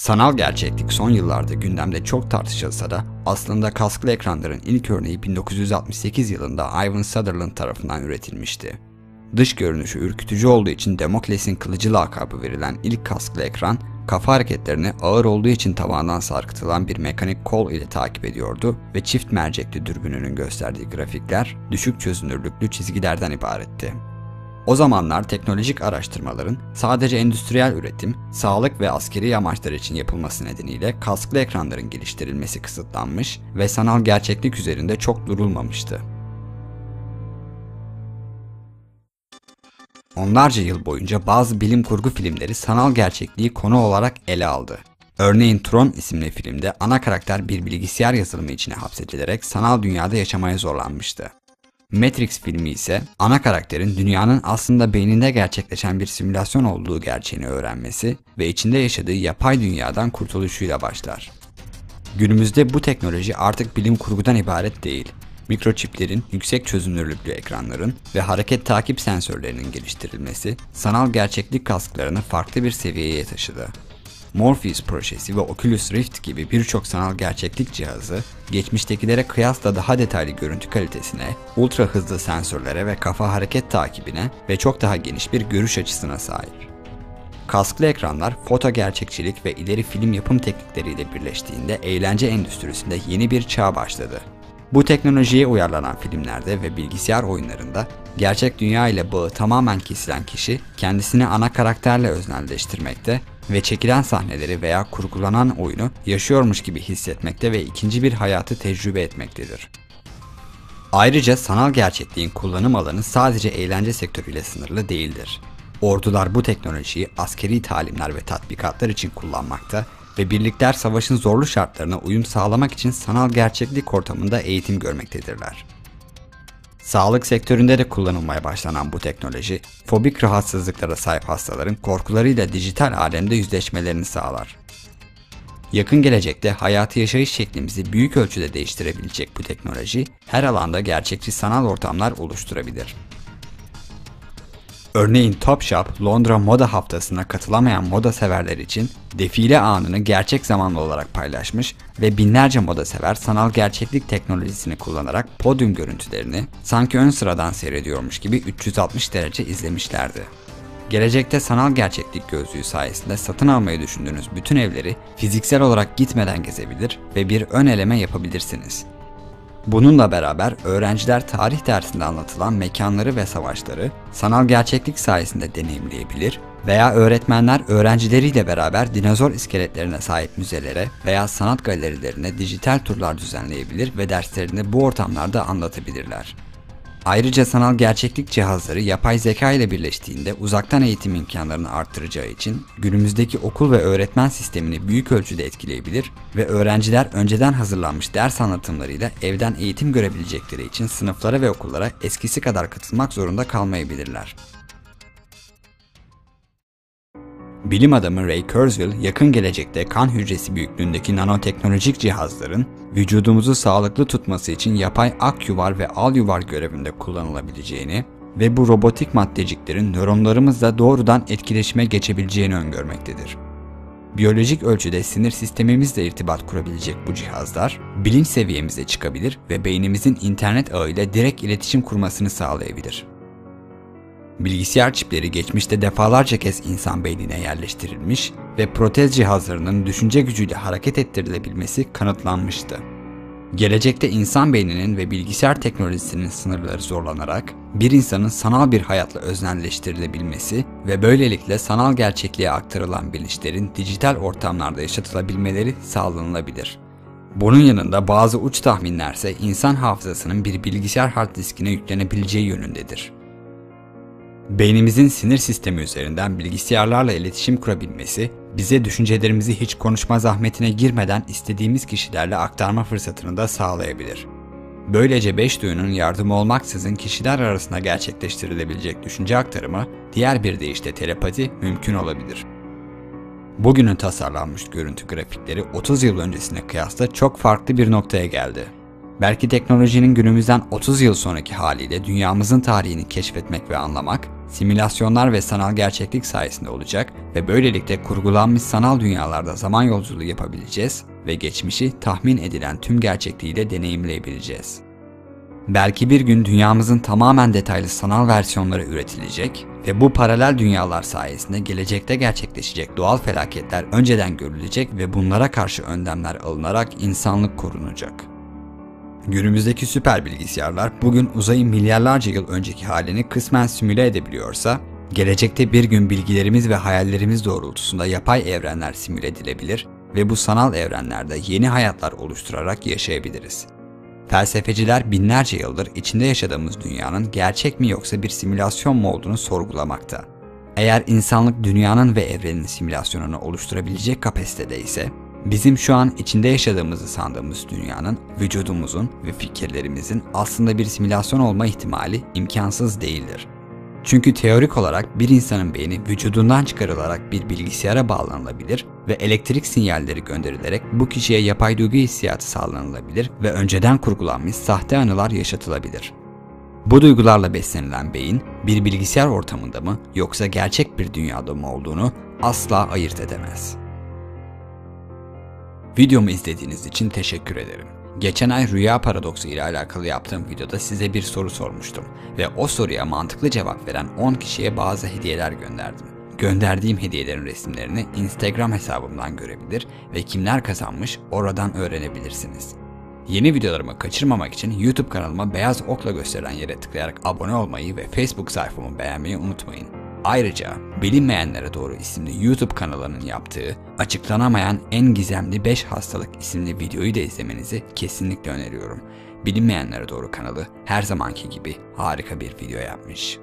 Sanal gerçeklik son yıllarda gündemde çok tartışılsa da aslında kasklı ekranların ilk örneği 1968 yılında Ivan Sutherland tarafından üretilmişti. Dış görünüşü ürkütücü olduğu için Demokles'in kılıcı lakabı verilen ilk kasklı ekran, kafa hareketlerini ağır olduğu için tavandan sarkıtılan bir mekanik kol ile takip ediyordu ve çift mercekli dürbününün gösterdiği grafikler düşük çözünürlüklü çizgilerden ibaretti. O zamanlar teknolojik araştırmaların sadece endüstriyel üretim, sağlık ve askeri amaçlar için yapılması nedeniyle kasklı ekranların geliştirilmesi kısıtlanmış ve sanal gerçeklik üzerinde çok durulmamıştı. Onlarca yıl boyunca bazı bilim kurgu filmleri sanal gerçekliği konu olarak ele aldı. Örneğin Tron isimli filmde ana karakter bir bilgisayar yazılımı içine hapsedilerek sanal dünyada yaşamaya zorlanmıştı. Matrix filmi ise ana karakterin dünyanın aslında beyninde gerçekleşen bir simülasyon olduğu gerçeğini öğrenmesi ve içinde yaşadığı yapay dünyadan kurtuluşuyla başlar. Günümüzde bu teknoloji artık bilim kurgudan ibaret değil. Mikroçiplerin, yüksek çözünürlüklü ekranların ve hareket takip sensörlerinin geliştirilmesi sanal gerçeklik kasklarını farklı bir seviyeye taşıdı. Morpheus projesi ve Oculus Rift gibi birçok sanal gerçeklik cihazı, geçmiştekilere kıyasla daha detaylı görüntü kalitesine, ultra hızlı sensörlere ve kafa hareket takibine ve çok daha geniş bir görüş açısına sahip. Kasklı ekranlar foto gerçekçilik ve ileri film yapım teknikleriyle birleştiğinde eğlence endüstrisinde yeni bir çağ başladı. Bu teknolojiye uyarlanan filmlerde ve bilgisayar oyunlarında gerçek dünya ile bağı tamamen kesilen kişi kendisini ana karakterle öznelleştirmekte ve çekilen sahneleri veya kurgulanan oyunu yaşıyormuş gibi hissetmekte ve ikinci bir hayatı tecrübe etmektedir. Ayrıca sanal gerçekliğin kullanım alanı sadece eğlence sektörüyle sınırlı değildir. Ordular bu teknolojiyi askeri talimler ve tatbikatlar için kullanmakta ve birlikler savaşın zorlu şartlarına uyum sağlamak için sanal gerçeklik ortamında eğitim görmektedirler. Sağlık sektöründe de kullanılmaya başlanan bu teknoloji, fobik rahatsızlıklara sahip hastaların korkularıyla dijital alemde yüzleşmelerini sağlar. Yakın gelecekte hayatı yaşayış şeklimizi büyük ölçüde değiştirebilecek bu teknoloji, her alanda gerçekçi sanal ortamlar oluşturabilir. Örneğin Topshop, Londra Moda Haftası'na katılamayan moda severler için defile anını gerçek zamanlı olarak paylaşmış ve binlerce moda sever sanal gerçeklik teknolojisini kullanarak podyum görüntülerini sanki ön sıradan seyrediyormuş gibi 360 derece izlemişlerdi. Gelecekte sanal gerçeklik gözlüğü sayesinde satın almayı düşündüğünüz bütün evleri fiziksel olarak gitmeden gezebilir ve bir ön eleme yapabilirsiniz. Bununla beraber öğrenciler tarih dersinde anlatılan mekanları ve savaşları sanal gerçeklik sayesinde deneyimleyebilir veya öğretmenler öğrencileriyle beraber dinozor iskeletlerine sahip müzelere veya sanat galerilerine dijital turlar düzenleyebilir ve derslerini bu ortamlarda anlatabilirler. Ayrıca sanal gerçeklik cihazları yapay zeka ile birleştiğinde uzaktan eğitim imkanlarını arttıracağı için günümüzdeki okul ve öğretmen sistemini büyük ölçüde etkileyebilir ve öğrenciler önceden hazırlanmış ders anlatımlarıyla evden eğitim görebilecekleri için sınıflara ve okullara eskisi kadar katılmak zorunda kalmayabilirler. Bilim adamı Ray Kurzweil yakın gelecekte kan hücresi büyüklüğündeki nanoteknolojik cihazların vücudumuzu sağlıklı tutması için yapay ak yuvar ve al yuvar görevinde kullanılabileceğini ve bu robotik maddeciklerin nöronlarımızla doğrudan etkileşime geçebileceğini öngörmektedir. Biyolojik ölçüde sinir sistemimizle irtibat kurabilecek bu cihazlar, bilinç seviyemize çıkabilir ve beynimizin internet ağıyla direkt iletişim kurmasını sağlayabilir. Bilgisayar çipleri geçmişte defalarca kez insan beynine yerleştirilmiş ve protez cihazlarının düşünce gücüyle hareket ettirilebilmesi kanıtlanmıştı. Gelecekte insan beyninin ve bilgisayar teknolojisinin sınırları zorlanarak bir insanın sanal bir hayatla öznelleştirilebilmesi ve böylelikle sanal gerçekliğe aktarılan bilinçlerin dijital ortamlarda yaşatılabilmeleri sağlanılabilir. Bunun yanında bazı uç tahminlerse insan hafızasının bir bilgisayar hard diskine yüklenebileceği yönündedir. Beynimizin sinir sistemi üzerinden bilgisayarlarla iletişim kurabilmesi, bize düşüncelerimizi hiç konuşma zahmetine girmeden istediğimiz kişilerle aktarma fırsatını da sağlayabilir. Böylece beş duyunun yardımı olmaksızın kişiler arasında gerçekleştirilebilecek düşünce aktarımı, diğer bir deyişle telepati mümkün olabilir. Bugünün tasarlanmış görüntü grafikleri 30 yıl öncesine kıyasla çok farklı bir noktaya geldi. Belki teknolojinin günümüzden 30 yıl sonraki haliyle dünyamızın tarihini keşfetmek ve anlamak, simülasyonlar ve sanal gerçeklik sayesinde olacak ve böylelikle kurgulanmış sanal dünyalarda zaman yolculuğu yapabileceğiz ve geçmişi tahmin edilen tüm gerçekliğiyle deneyimleyebileceğiz. Belki bir gün dünyamızın tamamen detaylı sanal versiyonları üretilecek ve bu paralel dünyalar sayesinde gelecekte gerçekleşecek doğal felaketler önceden görülecek ve bunlara karşı önlemler alınarak insanlık korunacak. Günümüzdeki süper bilgisayarlar bugün uzayın milyarlarca yıl önceki halini kısmen simüle edebiliyorsa, gelecekte bir gün bilgilerimiz ve hayallerimiz doğrultusunda yapay evrenler simüle edilebilir ve bu sanal evrenlerde yeni hayatlar oluşturarak yaşayabiliriz. Felsefeciler binlerce yıldır içinde yaşadığımız dünyanın gerçek mi yoksa bir simülasyon mu olduğunu sorgulamakta. Eğer insanlık dünyanın ve evrenin simülasyonunu oluşturabilecek kapasitede ise, bizim şu an içinde yaşadığımızı sandığımız dünyanın, vücudumuzun ve fikirlerimizin aslında bir simülasyon olma ihtimali imkansız değildir. Çünkü teorik olarak bir insanın beyni vücudundan çıkarılarak bir bilgisayara bağlanılabilir ve elektrik sinyalleri gönderilerek bu kişiye yapay duygu hissiyatı sağlanılabilir ve önceden kurgulanmış sahte anılar yaşatılabilir. Bu duygularla beslenilen beyin bir bilgisayar ortamında mı yoksa gerçek bir dünyada mı olduğunu asla ayırt edemez. Videomu izlediğiniz için teşekkür ederim. Geçen ay rüya paradoksu ile alakalı yaptığım videoda size bir soru sormuştum ve o soruya mantıklı cevap veren 10 kişiye bazı hediyeler gönderdim. Gönderdiğim hediyelerin resimlerini Instagram hesabımdan görebilir ve kimler kazanmış oradan öğrenebilirsiniz. Yeni videolarımı kaçırmamak için YouTube kanalıma beyaz okla gösterilen yere tıklayarak abone olmayı ve Facebook sayfamı beğenmeyi unutmayın. Ayrıca Bilinmeyenlere Doğru isimli YouTube kanalının yaptığı Açıklanamayan En Gizemli 5 Hastalık isimli videoyu da izlemenizi kesinlikle öneriyorum. Bilinmeyenlere Doğru kanalı her zamanki gibi harika bir video yapmış.